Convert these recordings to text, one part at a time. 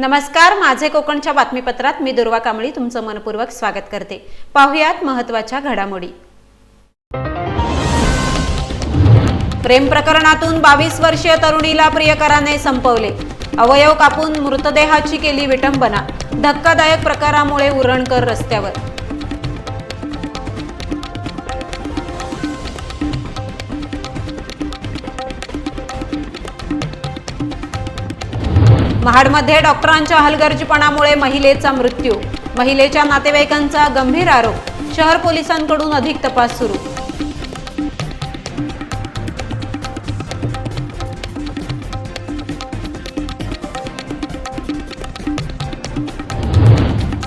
नमस्कार माझे कोकणच्या बातमीपत्रात मी दुर्वा कांबळी तुमचं मनपूर्वक स्वागत करते. पाहुयात महत्त्वाच्या घडामोडी. प्रेम प्रकरणातून बावीस वर्षीय तरुणीला प्रियकराने संपवले. अवयव कापून मृतदेहाची केली विटंबना. धक्कादायक प्रकारामुळे उरणकर रस्त्यावर. महाडमध्ये डॉक्टरांच्या हलगर्जीपणामुळे महिलेचा मृत्यू. महिलेच्या नातेवाईकांचा गंभीर आरोप. शहर पोलिसांकडून अधिक तपास सुरू.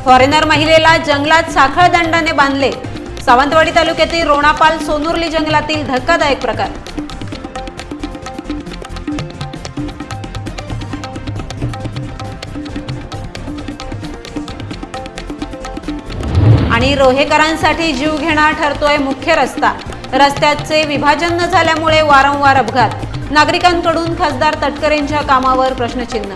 फॉरेनर महिलेला जंगलात साखळ दंडाने बांधले. सावंतवाडी तालुक्यातील रोणापाल सोनुर्ली जंगलातील धक्कादायक प्रकार. आणि रोहेकरांसाठी जीव घेणा ठरतोय मुख्य रस्ता. रस्त्याचे विभाजन न झाल्यामुळे वारंवार अपघात. नागरिकांकडून खासदार तटकरेंच्या कामावर प्रश्नचिन्ह.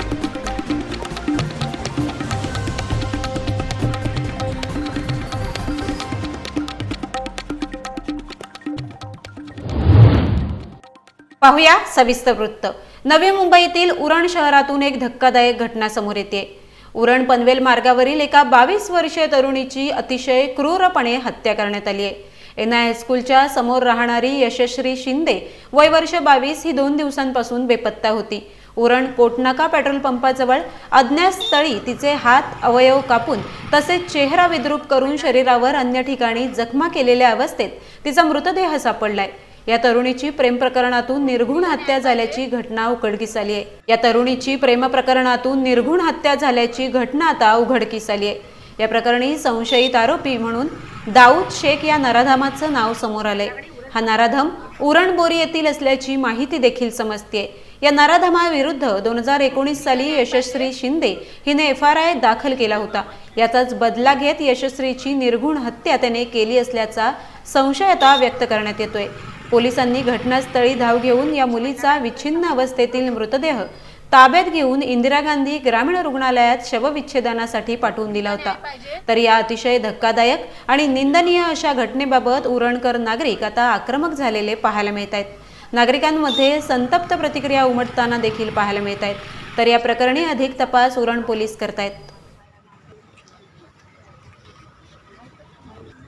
पाहूया सविस्तर वृत्त. नवी मुंबईतील उरण शहरातून एक धक्कादायक घटना समोर येते. उरण पनवेल मार्गावरील एका बावीस वर्षीय तरुणीची अतिशय क्रूरपणे हत्या करण्यात आली आहे. एन आय हायस्कूलच्या समोर राहणारी यशश्री शिंदे वय वर्ष बावीस ही दोन दिवसांपासून बेपत्ता होती. उरण कोटनाका पेट्रोल पंपाजवळ अज्ञात स्थळी तिचे हात अवयव कापून तसेच चेहरा विद्रूप करून शरीरावर अन्य ठिकाणी जखमा केलेल्या अवस्थेत तिचा मृतदेह सापडलाय. या तरुणीची प्रेम प्रकरणातून निर्घुण हत्या झाल्याची घटना उघडकीस आली आहे. या तरुणीची प्रेम प्रकरणातून निर्घुण हत्या झाल्याची घटना आता उघडकीस आली आहे. या प्रकरणी संशयित आरोपी म्हणून दाऊद शेख या नराधामाचं नाव समोर आलंय. हा नराधम उरण बोरी येथील असल्याची माहिती देखील समजते या नराधमाविरुद्ध दोन हजार एकोणीस साली यशस्वी शिंदे हिने एफ आर आय दाखल केला होता. याचाच बदला घेत यशस्वीची निर्घुण हत्या त्याने केली असल्याचा संशय आता व्यक्त करण्यात येतोय. पोलिसांनी घटनास्थळी धाव घेऊन या मुलीचा विच्छिन्न अवस्थेतील मृतदेह ताब्यात घेऊन इंदिरा गांधी ग्रामीण रुग्णालयात शवविच्छेदनासाठी पाठवून दिला होता. तर या अतिशय धक्कादायक आणि निंदनीय अशा घटनेबाबत उरणकर नागरिक आता आक्रमक झालेले पाहायला मिळत आहेत. नागरिकांमध्ये संतप्त प्रतिक्रिया उमटताना देखील पाहायला मिळत आहेत. तर या प्रकरणी अधिक तपास उरण पोलीस करतायत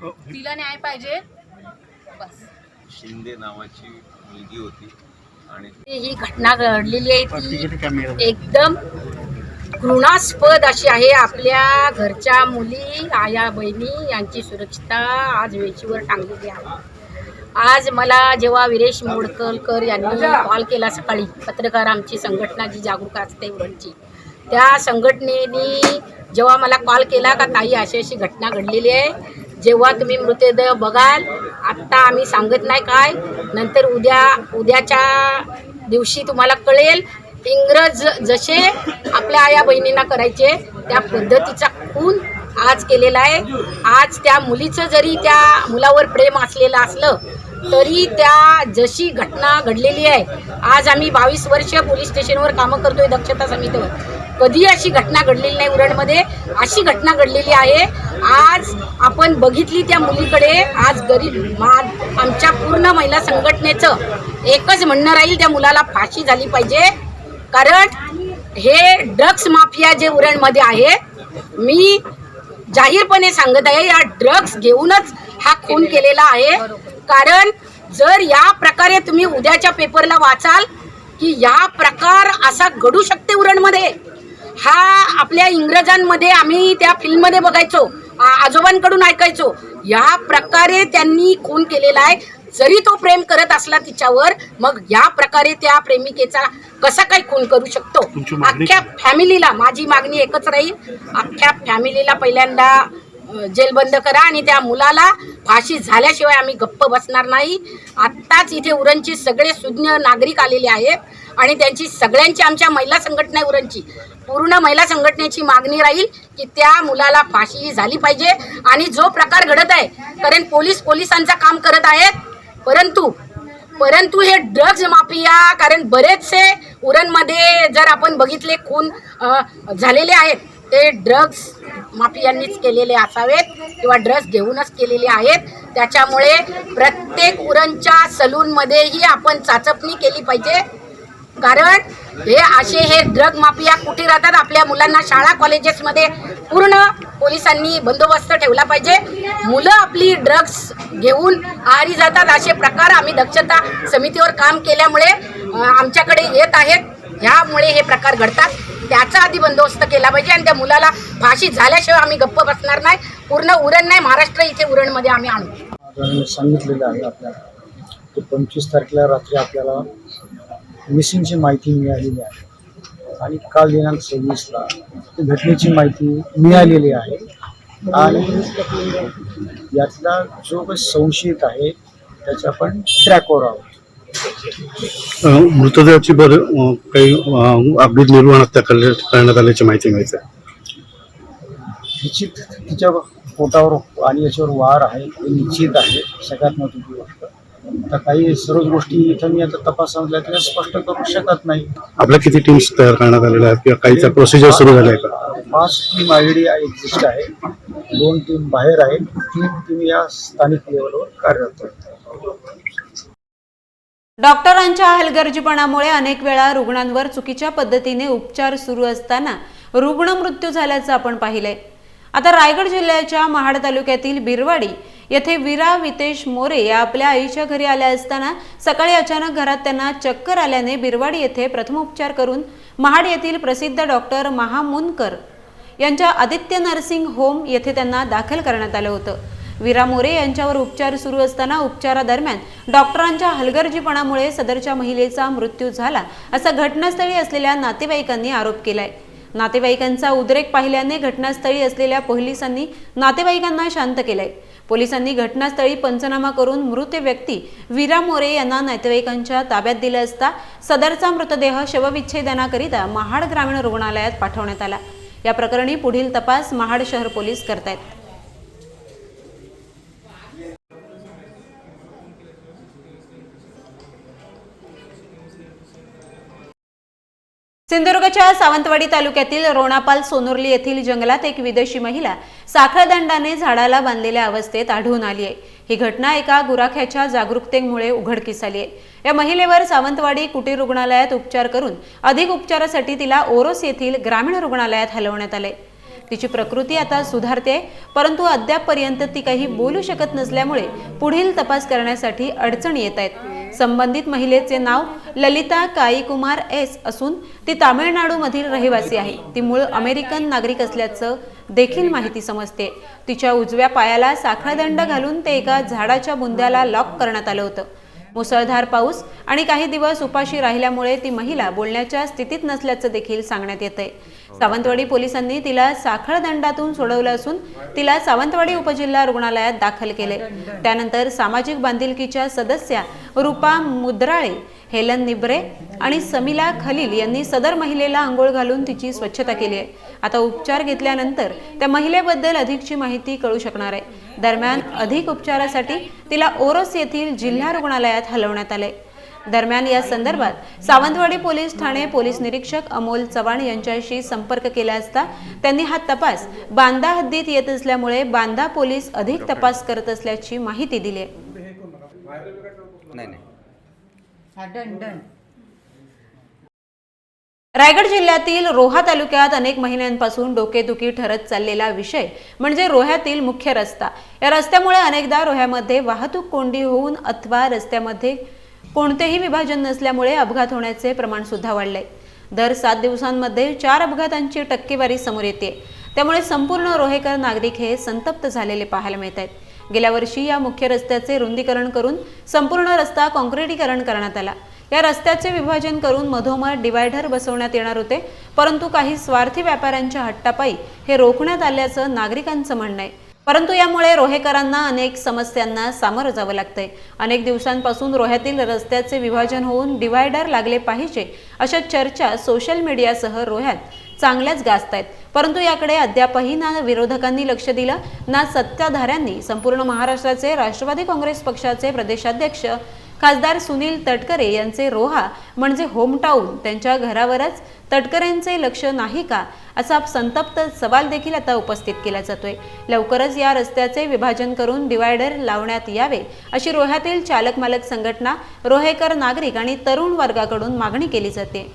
तिला न्याय पाहिजे? बस. शिंदे नावाची मुलगी होती आणि ही घटना घडलेली आहे ती एकदम घृणास्पद अशी आहे. आपल्या घरच्या मुली आया बहिणी यांची सुरक्षितता आज वेशीवर टांगलेली आहे. आज मला जेव्हा विरेश मोडकलकर यांनी कॉल केला सकाळी पत्रकार आमची संघटना जी जागरूक असते उरणची त्या संघटनेनी जेव्हा मला कॉल केला का ताई अशी अशी घटना घडलेली आहे. जेव्हा तुम्ही मृतदेह बघाल आत्ता आम्ही सांगत नाही काय. नंतर उद्या उद्याच्या दिवशी तुम्हाला कळेल इंग्रज जसे आपल्या आया बहिणींना करायचे त्या पद्धतीचा खून आज केलेला आहे. आज त्या मुलीचं जरी त्या मुलावर प्रेम असलेलं असलं तरी त्या जशी घटना घडलेली आहे. आज आम्ही बावीस वर्ष पोलीस स्टेशनवर कामं करतोय दक्षता समितीवर. कधी अशी घटना घडलेली नाही उरणमध्ये अशी घटना घडलेली आहे. आज आपण बघितली त्या मुलीकडे आज गरीब मा आमच्या पूर्ण महिला संघटनेचं एकच म्हणणं राहील त्या मुलाला फाशी झाली पाहिजे. कारण हे ड्रग्स माफिया जे उरणमध्ये आहे मी जाहीरपणे सांगत आहे या ड्रग्स घेऊनच हा खून केलेला आहे. कारण जर या प्रकारे तुम्ही उद्याच्या पेपरला वाचाल की या प्रकार असा घडू शकते उरणमध्ये. हा आपल्या इंग्रजांमध्ये आम्ही त्या फिल्ममध्ये बघायचो आजोबांकडून ऐकायचो. या प्रकारे त्यांनी खून केलेला आहे. जरी तो प्रेम करत असला तिच्यावर मग या प्रकारे त्या प्रेमिकेचा कसा काय खून करू शकतो? अख्ख्या फॅमिलीला माझी मागणी एकच राहील. अख्ख्या फॅमिलीला पहिल्यांदा जेलबंद करा आणि त्या मुलाला फाशी झाल्याशिवाय आम्ही गप्प बसणार नाही. आत्ताच इथे उरणची सगळे सुज्ञ नागरिक आलेले आहेत. आणि त्यांची सगळ्यांची आमच्या महिला संघटना आहे उरणची पूर्ण महिला संघटनेची मागणी राहील की त्या मुलाला फाशी झाली पाहिजे. आणि जो प्रकार घडत आहे कारण पोलीस पोलिसांचं काम करत आहेत परंतु परंतु हे ड्रग्ज माफिया कारण बरेचसे उरणमध्ये जर आपण बघितले खून झालेले आहेत ते ड्रग्ज माफियांनीच केलेले असावेत किंवा ड्रग्ज घेऊनच केलेले आहेत. त्याच्यामुळे प्रत्येक उरणच्या सलूनमध्येही आपण चाचपणी केली पाहिजे. कारण हे असे हे ड्रग माफिया कुठे राहतात? आपल्या मुलांना शाळा कॉलेजेसमध्ये पूर्ण पोलिसांनी बंदोबस्त ठेवला पाहिजे. मुलं आपली ड्रग्स घेऊन आहारी जातात असे प्रकार आम्ही दक्षता समितीवर काम केल्यामुळे आमच्याकडे येत आहेत. ह्यामुळे हे प्रकार घडतात. त्याचा आधी बंदोबस्त केला पाहिजे आणि त्या मुलाला फाशी झाल्याशिवाय आम्ही गप्प बसणार नाही. पूर्ण उरण नाही. महाराष्ट्र इथे उरणमध्ये आम्ही आणू. सांगितलेलं आहे आपल्याला पंचवीस तारखेला रात्री आपल्याला मिसिंगची माहिती मिळालेली आहे. आणि काल दिनांक सव्वीसला घटनेची माहिती मिळालेली आहे. आणि यातला जो काही संशयित आहे त्याच्या आपण ट्रॅकवर आहोत. मृतदेहाची बर काही अगदी निर्वहण हत्या करण्या- करण्यात आल्याची माहिती मिळते. निश्चित तिच्या पोटावर आणि याच्यावर वार आहे हे निश्चित आहे सगळ्यात महत्त्वाची गोष्ट. आता काही सर्वच गोष्टी इथं मी आता तपासामधल्या त्या स्पष्ट करू शकत नाही. आपल्या किती टीम्स तयार करण्यात आलेल्या आहेत किंवा काहीच्या प्रोसिजर सुरू झाल्या आहे का पाच टीम ऑलरेडी एक्झिस्ट आहे. दोन टीम बाहेर आहेत. तीन टीम या स्थानिक लेवलवर कार्यरत आहेत. डॉक्टरांच्या हलगर्जीपणामुळे अनेक वेळा रुग्णांवर चुकीच्या पद्धतीने उपचार सुरू असताना रुग्ण मृत्यू झाल्याचं आपण पाहिलंय. आता रायगड जिल्ह्याच्या महाड तालुक्यातील बिरवाडी येथे वीरा वितेश मोरे या आपल्या आईच्या घरी आल्या असताना सकाळी अचानक घरात त्यांना चक्कर आल्याने बिरवाड येथे प्रथमोपचार करून महाड येथील प्रसिद्ध डॉक्टर महामुनकर यांच्या आदित्य नर्सिंग होम येथे त्यांना दाखल करण्यात आलं होतं. वीरा मोरे यांच्यावर उपचार सुरू असताना उपचारादरम्यान डॉक्टरांच्या हलगर्जीपणामुळे सदरच्या महिलेचा मृत्यू झाला असा घटनास्थळी असलेल्या नातेवाईकांनी आरोप केलाय. नातेवाईकांचा उद्रेक पाहिल्याने घटनास्थळी असलेल्या पोलिसांनी नातेवाईकांना शांत केलंय. पोलिसांनी घटनास्थळी पंचनामा करून मृत व्यक्ती वीरा मोरे यांना नातेवाईकांच्या ताब्यात दिले असता सदरचा मृतदेह शवविच्छेदनाकरिता महाड ग्रामीण रुग्णालयात पाठवण्यात आला. या प्रकरणी पुढील तपास महाड शहर पोलीस करतायत. सिंधुदुर्गच्या सावंतवाडी तालुक्यातील रोणापाल सोनुर्ली येथील जंगलात एक विदेशी महिला साखळदंडाने झाडाला बांधलेल्या अवस्थेत आढळून आली आहे. ही घटना एका गुराख्याच्या जागरूकतेमुळे उघडकीस आली आहे. या महिलेवर सावंतवाडी कुटीर रुग्णालयात उपचार करून अधिक उपचारासाठी तिला ओरोस येथील ग्रामीण रुग्णालयात हलवण्यात आले. तिची प्रकृती आता सुधारते परंतु अद्यापपर्यंत ती काही बोलू शकत नसल्यामुळे पुढील तपास करण्यासाठी अडचणी येत आहेत. संबंधित महिलेचे नाव ललिता काईकुमार एस असून ती तामिळनाडूमधील रहिवासी आहे. ती मूळ अमेरिकन नागरिक असल्याचं देखील माहिती समजते. तिच्या उजव्या पायाला साखळदंड घालून ते एका झाडाच्या बुंद्याला लॉक करण्यात आलं होतं. मुसळधार पाऊस आणि काही दिवस उपाशी राहिल्यामुळे ती महिला बोलण्याच्या स्थितीत नसल्याचं देखील सांगण्यात येतंय. सावंतवाडी पोलिसांनी तिला साखळ दंडातून सोडवलं असून तिला सावंतवाडी उपजिल्हा रुग्णालयात दाखल केले. त्यानंतर सामाजिक बांधिलकीच्या सदस्या रुपा मुद्राळे हेलन निब्रे आणि समिला खलील यांनी सदर महिलेला आंघोळ घालून तिची स्वच्छता केली आहे. आता उपचार घेतल्यानंतर त्या महिलेबद्दल अधिकची माहिती कळू शकणार आहे. दरम्यान अधिक उपचारासाठी तिला ओरोस येथील जिल्हा रुग्णालयात हलवण्यात आले. दरम्यान या संदर्भात सावंतवाडी पोलीस ठाणे पोलीस निरीक्षक अमोल चव्हाण यांच्याशी संपर्क केला असता त्यांनी हा तपास बांदा हद्दीत येत असल्यामुळे बांदा पोलीस अधिक तपास करत असल्याची माहिती दिली आहे. रायगड जिल्ह्यातील रोहा तालुक्यात अनेक महिन्यांपासून डोकेदुखी ठरत चाललेला विषय म्हणजे रोह्यातील मुख्य रस्ता. या रस्त्यामुळे अनेकदा रोह्यामध्ये वाहतूक कोंडी होऊन अथवा रस्त्यामध्ये कोणतेही विभाजन नसल्यामुळे अपघात होण्याचे प्रमाण सुद्धा वाढले दर सात दिवसांमध्ये चार अपघातांची टक्केवारी समोर येते. त्यामुळे संपूर्ण रोहेकर नागरिक हे संतप्त झालेले पाहायला मिळत आहेत गेल्या वर्षी या मुख्य रस्त्याचे रुंदीकरण करून संपूर्ण रस्ता कॉन्क्रिटीकरण करण्यात आला. या रस्त्याचे विभाजन करून मधोमध डिवायडर बसवण्यात येणार होते परंतु काही स्वार्थी व्यापाऱ्यांच्या हट्टापायी हे रोखण्यात आल्याचं नागरिकांचं म्हणणं आहे. परंतु यामुळे रोहेकरांना अनेक समस्यांना सामोरं जावं लागतंय. अनेक दिवसांपासून रोह्यातील रस्त्याचे विभाजन होऊन डिवायडर लागले पाहिजे अशा चर्चा सोशल मीडियासह रोह्यात चांगल्याच गाजत आहेत परंतु याकडे अद्यापही ना विरोधकांनी लक्ष दिलं ना सत्ताधाऱ्यांनी. संपूर्ण महाराष्ट्राचे राष्ट्रवादी काँग्रेस पक्षाचे प्रदेशाध्यक्ष खासदार सुनील तटकरे यांचे रोहा म्हणजे होमटाऊन त्यांच्या घरावरच तटकरेंचे लक्ष नाही का? असा संतप्त सवाल देखील आता उपस्थित केला जातोय. लवकरच या रस्त्याचे विभाजन करून डिवायडर लावण्यात यावे अशी रोह्यातील चालक मालक संघटना रोहेकर नागरिक आणि तरुण वर्गाकडून मागणी केली जाते.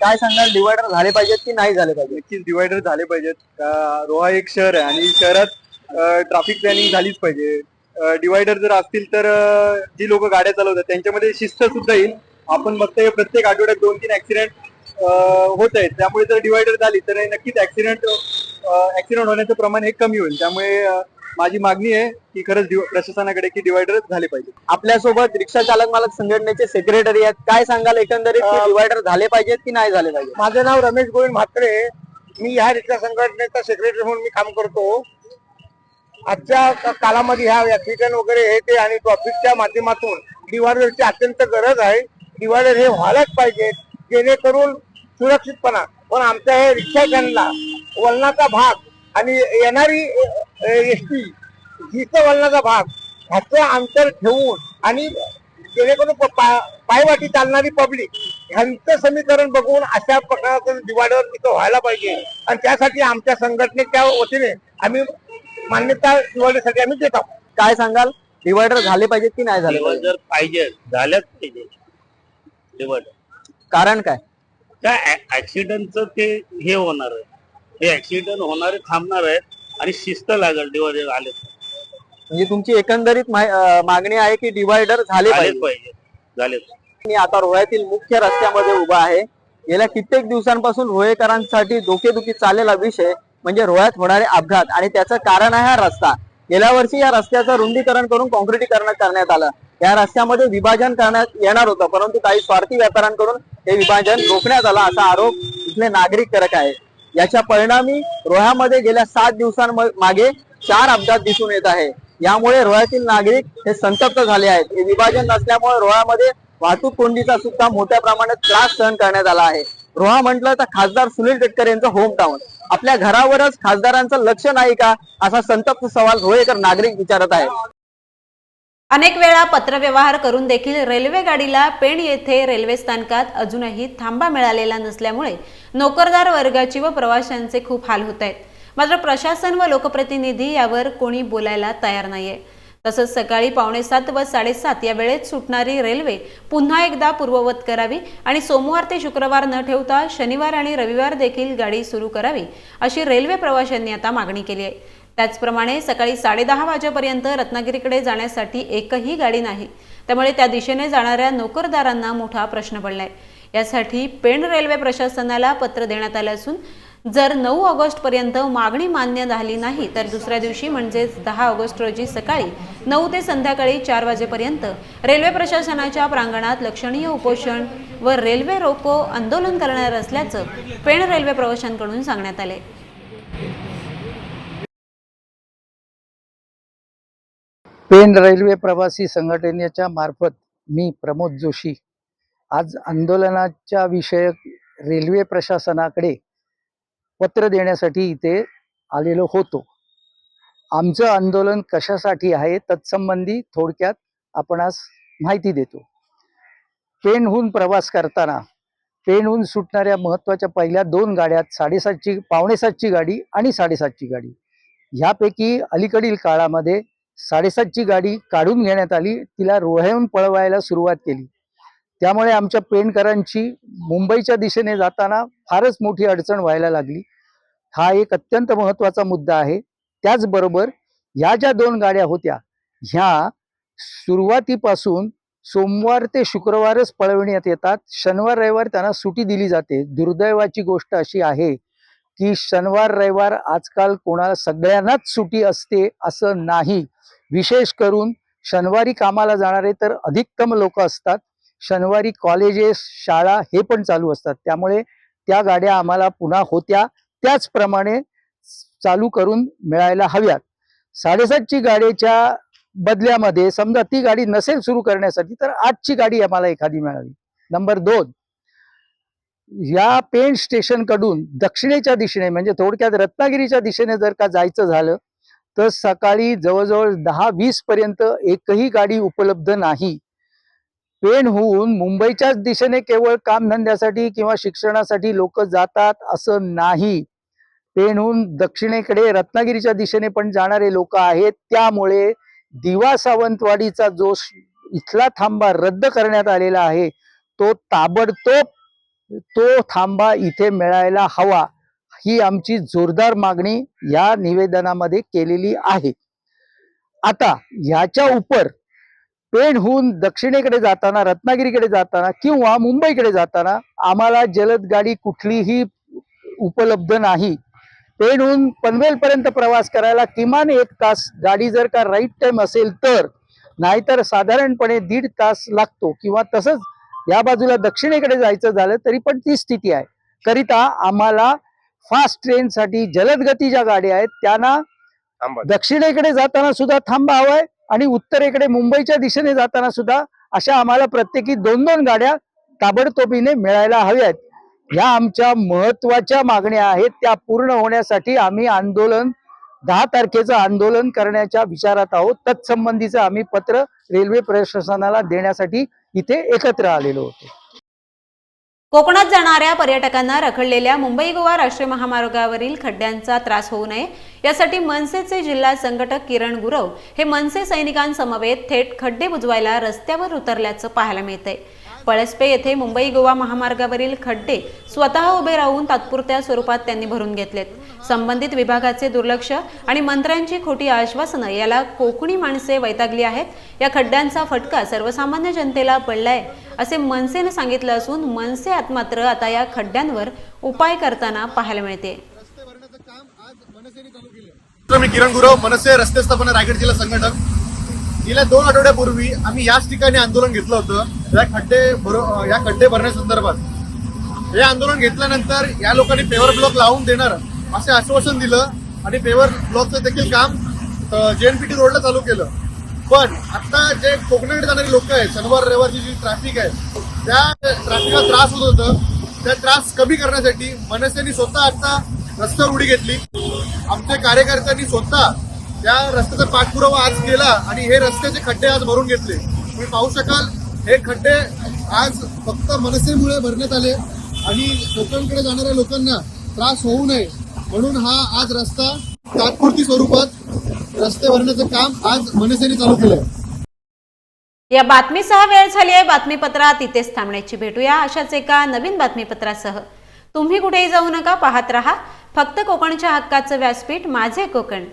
काय सांगाल डिवायडर झाले पाहिजेत की नाही झाले पाहिजे नक्कीच डिवायडर झाले पाहिजेत. का रोहा एक शहर आहे आणि शहरात ट्रॅफिक प्लॅनिंग झालीच पाहिजे. डिवायडर जर असतील तर जी लोक गाड्या चालवतात त्यांच्यामध्ये शिस्त सुद्धा येईल. आपण बघतोय प्रत्येक आठवड्यात दोन तीन ऍक्सिडेंट होत आहेत. त्यामुळे जर डिवायडर झाली तर नक्कीच ऍक्सिडेंट ऍक्सिडेंट होण्याचं प्रमाण हे कमी होईल. त्यामुळे माझी मागणी आहे की खरंच प्रशासनाकडे की डिवायडर झाले पाहिजे. आपल्यासोबत रिक्षा चालक मालक संघटनेचे सेक्रेटरी आहेत. काय सांगाल एकंदरीत डिवायडर झाले पाहिजेत की नाही झाले पाहिजे माझं नाव रमेश गोविंद म्हात्रे मी ह्या रिक्षा संघटनेचा सेक्रेटरी म्हणून मी काम करतो. आजच्या काळामध्ये कालामध्ये ह्या ऍक्सिडेंट वगैरे हे ते आणि ट्रॉफिकच्या माध्यमातून डिवायडरची अत्यंत गरज आहे. डिवायडर हे व्हायलाच पाहिजे. जेणेकरून सुरक्षितपणा. पण आमच्या हे रिक्षाच्यांना वलनाचा भाग आणि येणारी एस टी हिचं वलनाचा भाग ह्याचं अंतर ठेवून आणि जेणेकरून पायवाटी चालणारी पब्लिक ह्यांचं समीकरण बघून अशा प्रकारचं डिवायडर तिथं व्हायला पाहिजे. आणि त्यासाठी आमच्या संघटनेच्या वतीने आम्ही मान्यता डिवायडरसाठी आम्ही देत आहोत. काय सांगाल? डिवायडर झाले पाहिजेत की नाही झाले पाहिजे? जर पाहिजे. झाल्याच पाहिजे. डिवायडर कारण काय? काय ऍक्सिडेंटचं ते हे होणार आहे. हे ऍक्सिडेंट होणारे थांबणार आहेत आणि शिस्त लागेल डिवायडर आले म्हणजे तुमची एकंदरीत माहि- अं, मागणी आहे की डिवायडर झाले पाहिजे. पाहिजे. झालेच. मी आता रोह्यातील मुख्य रस्त्यामध्ये उभा आहे. गेल्या कित्येक दिवसांपासून रोहेकरांसाठी डोकेदुखी चाललेला विषय म्हणजे रोह्यात होणारे अपघात. आणि त्याचं कारण आहे हा रस्ता. गेल्या वर्षी या रस्त्याचं रुंदीकरण करून कॉन्क्रिटीकरण करण्यात आलं. या रस्त्यामध्ये विभाजन करण्यात येणार होतं परंतु काही स्वार्थी व्यापाऱ्यांकडून हे विभाजन रोखण्यात आलं असा आरोप इथले नागरिक करत आहे याच्या परिणामी रोह्यामध्ये गेल्या सात दिवसांमागे चार अपघात दिसून येत आहे. यामुळे रोह्यातील नागरिक हे संतप्त झाले आहेत. हे विभाजन नसल्यामुळे रोह्यामध्ये वाहतूक कोंडीचा सुद्धा मोठ्या प्रमाणात त्रास सहन करण्यात आला आहे. रोहा म्हटलं तर खासदार सुनील तटकरे यांचं होम टाऊन आपल्या घरावरच खासदारांचं लक्ष नाही का? असा संतप्त सवाल रोहेकर नागरिक विचारत आहे अनेक वेळा पत्रव्यवहार करून देखील रेल्वे गाडीला पेण येथे रेल्वे स्थानकात अजूनही थांबा मिळालेला नसल्यामुळे नोकरदार वर्गाची व प्रवाशांचे खूप हाल होत आहेत. मात्र प्रशासन व लोकप्रतिनिधी यावर कोणी बोलायला तयार नाहीये. तसंच सकाळी पावणे सात व साडेसात या वेळेत सुटणारी रेल्वे पुन्हा एकदा पूर्ववत करावी आणि सोमवार ते शुक्रवार न ठेवता शनिवार आणि रविवार देखील गाडी सुरू करावी अशी रेल्वे प्रवाशांनी आता मागणी केली आहे. त्याचप्रमाणे सकाळी साडेदहा वाजेपर्यंत रत्नागिरीकडे जाण्यासाठी एकही गाडी नाही. त्यामुळे त्या दिशेने जाणाऱ्या नोकरदारांना मोठा प्रश्न पडलाय. यासाठी पेण रेल्वे प्रशासनाला पत्र देण्यात आलं असून जर नऊ ऑगस्टपर्यंत मागणी मान्य झाली नाही तर दुसऱ्या दिवशी म्हणजेच दहा ऑगस्ट रोजी सकाळी नऊ ते संध्याकाळी चार वाजेपर्यंत रेल्वे प्रशासनाच्या प्रांगणात लक्षणीय उपोषण व रेल्वे रोको आंदोलन करणार असल्याचं पेण रेल्वे प्रवाशांकडून सांगण्यात आले. पेन रेल्वे प्रवासी संघटनेच्या मार्फत मी प्रमोद जोशी. आज आंदोलनाच्या विषयक रेल्वे प्रशासनाकडे पत्र देण्यासाठी इथे आलेलो होतो. आमचं आंदोलन कशासाठी आहे तत्संबंधी थोडक्यात आपणास माहिती देतो. पेनहून प्रवास करताना पेनहून सुटणाऱ्या महत्त्वाच्या पहिल्या दोन गाड्यात साडेसातची पावणेसातची गाडी आणि साडेसातची गाडी. ह्यापैकी अलीकडील काळामध्ये साडेसातची गाडी काढून घेण्यात आली तिला रोह्याहून पळवायला सुरुवात केली. त्यामुळे आमच्या पेणकरांची मुंबईच्या दिशेने जाताना फारच मोठी अडचण व्हायला लागली. हा एक अत्यंत महत्त्वाचा मुद्दा आहे. त्याचबरोबर ह्या ज्या दोन गाड्या होत्या ह्या सुरुवातीपासून सोमवार ते शुक्रवारच पळविण्यात येतात. शनिवार रविवार त्यांना सुटी दिली जाते. दुर्दैवाची गोष्ट अशी आहे की शनिवार रविवार आजकाल कोणाला सगळ्यांनाच सुटी असते असं नाही. विशेष करून शनिवारी कामाला जाणारे तर अधिकतम लोक असतात. शनिवारी कॉलेजेस शाळा हे पण चालू असतात. त्यामुळे त्या गाड्या आम्हाला पुन्हा होत्या. त्याचप्रमाणे चालू करून मिळायला हव्यात. साडेसातची गाडीच्या बदल्यामध्ये समजा ती गाडी नसेल सुरू करण्यासाठी तर आजची गाडी आम्हाला एखादी मिळावी. नंबर दोन या पेन स्टेशनकडून दक्षिणेच्या दिशेने म्हणजे थोडक्यात रत्नागिरीच्या दिशेने जर का जायचं झालं तर सकाळी जवळजवळ दहा वीस पर्यंत एकही गाडी उपलब्ध नाही. पेणहून मुंबईच्याच दिशेने केवळ कामधंद्यासाठी किंवा शिक्षणासाठी लोक जातात असं नाही. पेणहून दक्षिणेकडे रत्नागिरीच्या दिशेने पण जाणारे लोक आहेत. त्यामुळे दिवा सावंतवाडीचा जो इथला थांबा रद्द करण्यात आलेला आहे तो ताबडतोब तो थांबा इथे मिळायला हवा ही आमची जोरदार मागणी या निवेदनामध्ये केलेली आहे. आता ह्याच्या उपर पेणहून दक्षिणेकडे जाताना रत्नागिरीकडे जाताना किंवा मुंबईकडे जाताना आम्हाला जलद गाडी कुठलीही उपलब्ध नाही. पेणहून पनवेलपर्यंत प्रवास करायला किमान एक तास गाडी जर का राईट टाइम असेल तर नाहीतर साधारणपणे दीड तास लागतो किंवा तसंच या बाजूला दक्षिणेकडे जायचं झालं तरी पण ती स्थिती आहे. करिता आम्हाला फास्ट ट्रेनसाठी जलद गतीच्या गाड्या आहेत त्यांना दक्षिणेकडे जाताना सुद्धा थांबा हवाय आणि उत्तरेकडे मुंबईच्या दिशेने जाताना सुद्धा अशा आम्हाला प्रत्येकी दोन दोन गाड्या ताबडतोबीने मिळायला हव्यात ह्या आमच्या महत्त्वाच्या मागण्या आहेत त्या पूर्ण होण्यासाठी आम्ही आंदोलन दहा तारखेचं आंदोलन करण्याच्या विचारात आहोत. तत्संबंधीचं आम्ही पत्र रेल्वे प्रशासनाला देण्यासाठी इथे एकत्र आलेलो होतो. कोकणात जाणाऱ्या पर्यटकांना रखडलेल्या मुंबई गोवा राष्ट्रीय महामार्गावरील खड्ड्यांचा त्रास होऊ नये. यासाठी मनसेचे जिल्हा संघटक किरण गुरव हे मनसे सैनिकांसमवेत थेट खड्डे बुजवायला रस्त्यावर उतरल्याचं पाहायला मिळतंय. पळसपे येथे मुंबई गोवा महामार्गावरील खड्डे स्वतः उभे राहून तात्पुरत्या स्वरूपात त्यांनी भरून घेतलेत. संबंधित विभागाचे दुर्लक्ष आणि मंत्र्यांची खोटी आश्वासनं याला कोकणी माणसे वैतागली आहेत. या खड्ड्यांचा फटका सर्वसामान्य जनतेला पडलाय असे मनसेनं सांगितलं असून मनसे आत मात्र आता या खड्ड्यांवर उपाय करताना पाहायला मिळते. मी किरण गुरव मनसे रस्ते स्थापना रायगड जिल्हा संघटन गेल्या दोन आठवड्यापूर्वी आम्ही याच ठिकाणी आंदोलन घेतलं होतं. या खड्डे भर या खड्डे भरण्यासंदर्भात हे आंदोलन घेतल्यानंतर या लोकांनी पेवर ब्लॉक लावून देणार असे आश्वासन दिलं आणि पेवर ब्लॉकचं देखील काम जे एनपीटी रोडला चालू केलं. पण आता जे कोकणाकडे जाणारे लोक आहेत शनिवार रविवारची जी ट्रॅफिक आहे त्या ट्रॅफिकला त्रास होत होतं. त्या त्रास कमी करण्यासाठी मनसेने स्वतः आता रस्त्यावर उडी घेतली. आमच्या कार्यकर्त्यांनी स्वतः त्या रस्त्याचा पाठपुरावा आज केला आणि हे रस्त्याचे खड्डे आज भरून घेतले. तुम्ही पाहू शकाल हे खड्डे आज फक्त मनसेमुळे भरण्यात आले आणि कोकणकडे जाणाऱ्या लोकांना त्रास होऊ नये म्हणून हा आज रस्ता तात्पुरती स्वरूपात रस्ते भरण्याचं काम आज मनसेने चालू केलंय. या बातमीसह वेळ झाली आहे. बातमीपत्रात इथेच थांबण्याची भेटूया. अशाच एका नवीन बातमीपत्रासह. तुम्ही कुठेही जाऊ नका पाहत रहा. फक्त कोकणच्या हक्काचं व्यासपीठ माझे कोकण.